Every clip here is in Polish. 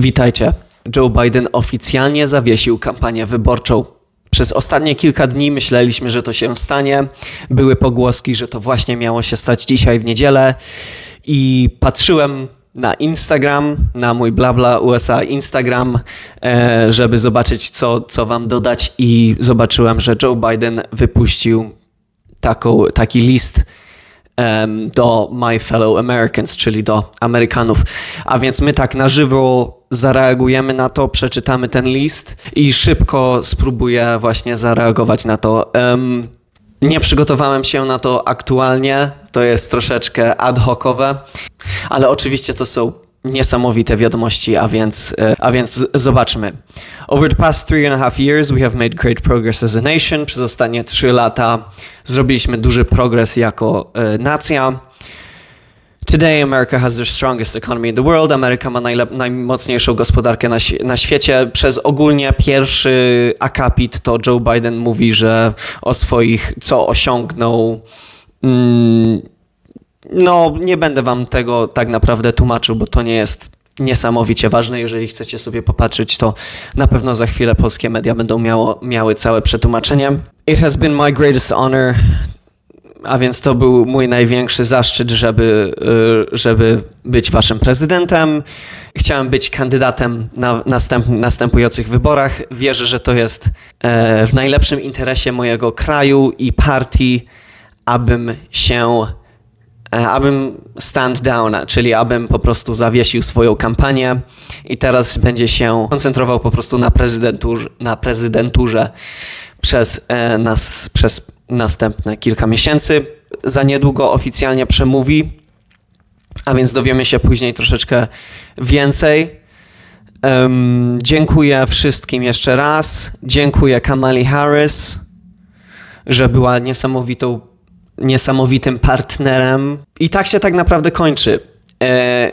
Witajcie. Joe Biden oficjalnie zawiesił kampanię wyborczą. Przez ostatnie kilka dni myśleliśmy, że to się stanie. Były pogłoski, że to właśnie miało się stać dzisiaj w niedzielę. I patrzyłem na Instagram, na mój blabla USA Instagram, e, żeby zobaczyć, co, co wam dodać. I zobaczyłem, że Joe Biden wypuścił taką, taki list do My Fellow Americans, czyli do Amerykanów. A więc my tak na żywo zareagujemy na to, przeczytamy ten list i szybko spróbuję właśnie zareagować na to. Em, nie przygotowałem się na to aktualnie, to jest troszeczkę ad hocowe, ale oczywiście to są niesamowite wiadomości, a więc, e, a więc zobaczmy. Over the past three and a half years we have made great progress as a nation. Przez ostatnie trzy lata zrobiliśmy duży progres jako e, nacja. Today America has the strongest economy in the world. Ameryka ma najmocniejszą gospodarkę na, na świecie. Przez ogólnie pierwszy akapit to Joe Biden mówi, że o swoich, co osiągnął. Mm, no, nie będę wam tego tak naprawdę tłumaczył, bo to nie jest niesamowicie ważne. Jeżeli chcecie sobie popatrzeć, to na pewno za chwilę polskie media będą miało, miały całe przetłumaczenie. It has been my greatest honor a więc to był mój największy zaszczyt, żeby, y, żeby być waszym prezydentem. Chciałem być kandydatem na następ, następujących wyborach. Wierzę, że to jest e, w najlepszym interesie mojego kraju i partii, abym się, e, abym stand down, czyli abym po prostu zawiesił swoją kampanię i teraz będzie się koncentrował po prostu na prezydenturze, na prezydenturze przez, e, nas, przez następne kilka miesięcy. Za niedługo oficjalnie przemówi, a więc dowiemy się później troszeczkę więcej. Em, dziękuję wszystkim jeszcze raz. Dziękuję Kamali Harris, że była niesamowitą, niesamowitym partnerem. I tak się tak naprawdę kończy. E,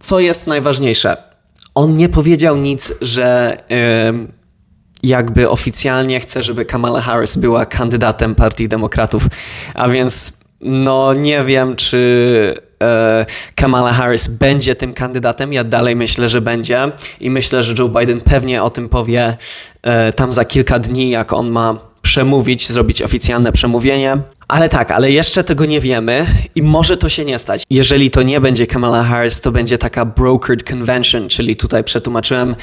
co jest najważniejsze? On nie powiedział nic, że em, jakby oficjalnie chce, żeby Kamala Harris była kandydatem Partii Demokratów. A więc no nie wiem, czy e, Kamala Harris będzie tym kandydatem. Ja dalej myślę, że będzie i myślę, że Joe Biden pewnie o tym powie e, tam za kilka dni, jak on ma przemówić, zrobić oficjalne przemówienie. Ale tak, ale jeszcze tego nie wiemy i może to się nie stać. Jeżeli to nie będzie Kamala Harris, to będzie taka brokered convention, czyli tutaj przetłumaczyłem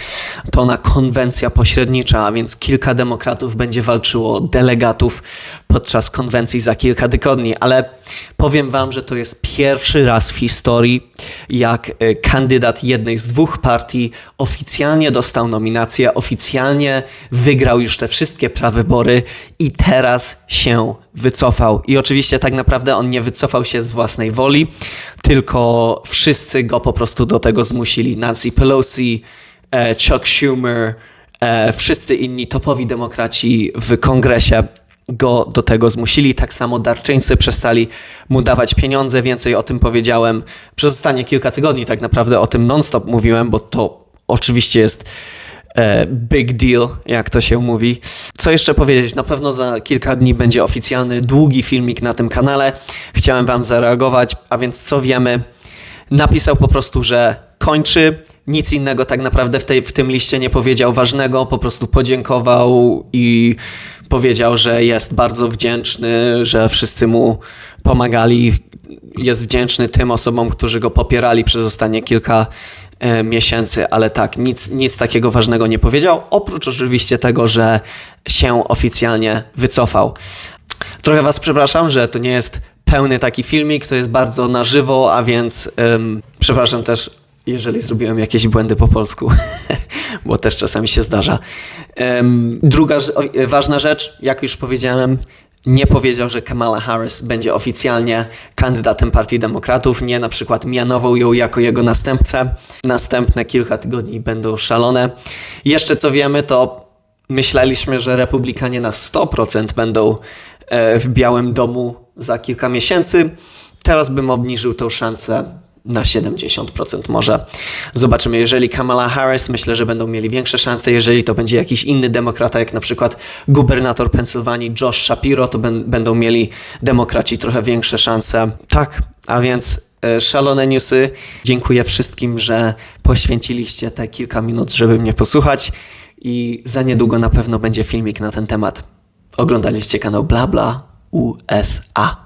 to na konwencja pośrednicza, a więc kilka demokratów będzie walczyło o delegatów podczas konwencji za kilka tygodni. Ale powiem wam, że to jest pierwszy raz w historii, jak e, kandydat jednej z dwóch partii oficjalnie dostał nominację, oficjalnie wygrał już te wszystkie prawybory i teraz się wycofał. I oczywiście tak naprawdę on nie wycofał się z własnej woli, tylko wszyscy go po prostu do tego zmusili. Nancy Pelosi, e, Chuck Schumer, e, wszyscy inni topowi demokraci w kongresie go do tego zmusili. Tak samo darczyńcy przestali mu dawać pieniądze. Więcej o tym powiedziałem przez ostatnie kilka tygodni. Tak naprawdę o tym non-stop mówiłem, bo to oczywiście jest big deal, jak to się mówi. Co jeszcze powiedzieć? Na pewno za kilka dni będzie oficjalny, długi filmik na tym kanale. Chciałem Wam zareagować, a więc co wiemy? Napisał po prostu, że kończy. Nic innego tak naprawdę w, tej, w tym liście nie powiedział ważnego, po prostu podziękował i powiedział, że jest bardzo wdzięczny, że wszyscy mu pomagali. Jest wdzięczny tym osobom, którzy go popierali przez ostatnie kilka e, miesięcy, ale tak, nic, nic takiego ważnego nie powiedział, oprócz oczywiście tego, że się oficjalnie wycofał. Trochę Was przepraszam, że to nie jest pełny taki filmik, to jest bardzo na żywo, a więc przepraszam też, jeżeli zrobiłem jakieś błędy po polsku, bo też czasami się zdarza. Druga e, ważna rzecz, jak już powiedziałem, nie powiedział, że Kamala Harris będzie oficjalnie kandydatem Partii Demokratów, nie na przykład mianował ją jako jego następcę. Następne kilka tygodni będą szalone. Jeszcze co wiemy, to myśleliśmy, że Republikanie na 100% będą e, w Białym Domu za kilka miesięcy. Teraz bym obniżył tą szansę na 70% może. Zobaczymy, jeżeli Kamala Harris, myślę, że będą mieli większe szanse. Jeżeli to będzie jakiś inny demokrata, jak na przykład gubernator Pensylwanii Josh Shapiro, to będą mieli demokraci trochę większe szanse. Tak, a więc e, szalone newsy. Dziękuję wszystkim, że poświęciliście te kilka minut, żeby mnie posłuchać i za niedługo na pewno będzie filmik na ten temat. Oglądaliście kanał Blabla USA.